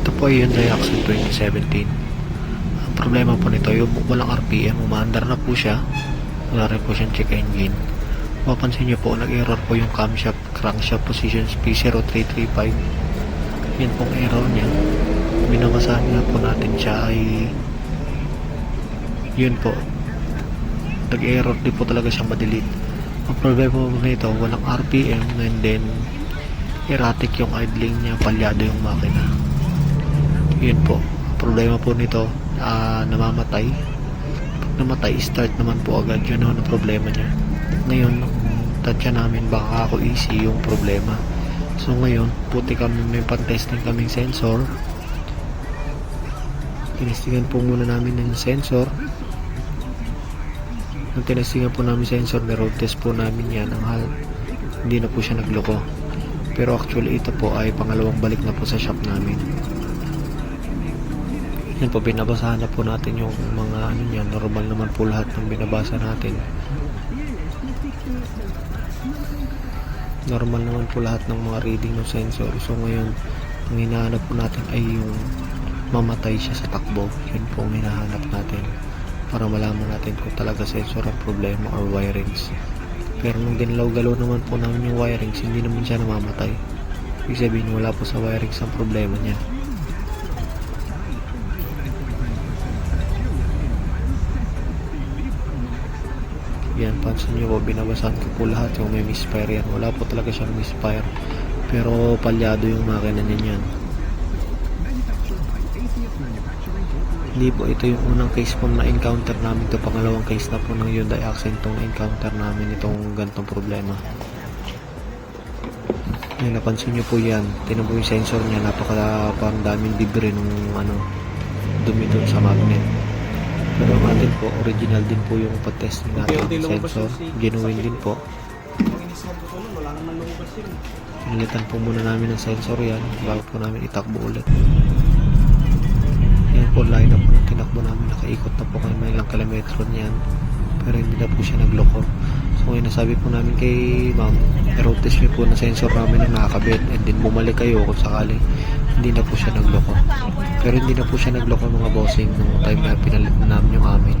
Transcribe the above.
Ito po ay Hyundai Accent 2017. Ang problema po nito, yung walang RPM, umaandar na po siya. Wala rin po siyang check engine. Mapansin niyo po, nag-error po yung camshaft, crankshaft position P0335. Yan pong error niya. Binabasahan nga po natin siya ay yun po. Nag-error din po talaga siya madelete. Ang problema po nito, walang RPM and then erratic yung idling niya, palyado yung makina. Yun po. Problema po nito, ah, namamatay. Pag namatay, start naman po agad. Yun ang problema niya. Ngayon, tansya namin, baka ako easy yung problema. So ngayon, puti kami, may pan-testing kaming sensor. Tinestingan po muna namin ng sensor. Nung tinestingan po namin sensor, na-road test po namin yan. Ang hal, hindi na po siya nagloko. Pero actually ito po ay pangalawang balik na po sa shop namin. Yan po, binabasahan na po natin yung mga ano niya. Normal naman po lahat ng binabasa natin. Normal naman po lahat ng mga reading ng sensor. So ngayon, ang hinahanap po natin ay yung mamatay siya sa takbo. Yun po ang hinahanap natin para malaman natin kung talaga sensor ang problema or wirings. Pero nung ginalaw-galaw naman po namin yung wirings, hindi naman siya namamatay. Ibig sabihin, wala po sa wirings ang problema niya. Yan, pansin nyo po, binabasahan ko po lahat yung may misfire yan. Wala po talaga siyang misfire. Pero palyado yung makina niyan. Hindi po, ito yung unang case po na encounter namin. Ito pangalawang case na po ng Hyundai Accent itong encounter namin itong gantong problema. Yan, napansin nyo po yan. Tinan po yung sensor niya. Napaka parang daming libre nung ano, dumi sa magnet. Pero ang atin po, original din po yung Unti-unti ng lumabas sensor. Genuine din po. Pinalitan po muna namin ng sensor yan bago po namin itakbo ulit. Yan po, line up po ng tinakbo namin. Nakaikot na po kayo may ilang kilometro niyan. Pero hindi na po siya nagloko. So ngayon nasabi po namin kay ma'am, niyo po na sensor namin na nakakabit and then bumalik kayo kung sakali hindi na po siya nagloko. Pero hindi na po siya nagloko mga bossing nung time na pinalit na namin yung amin.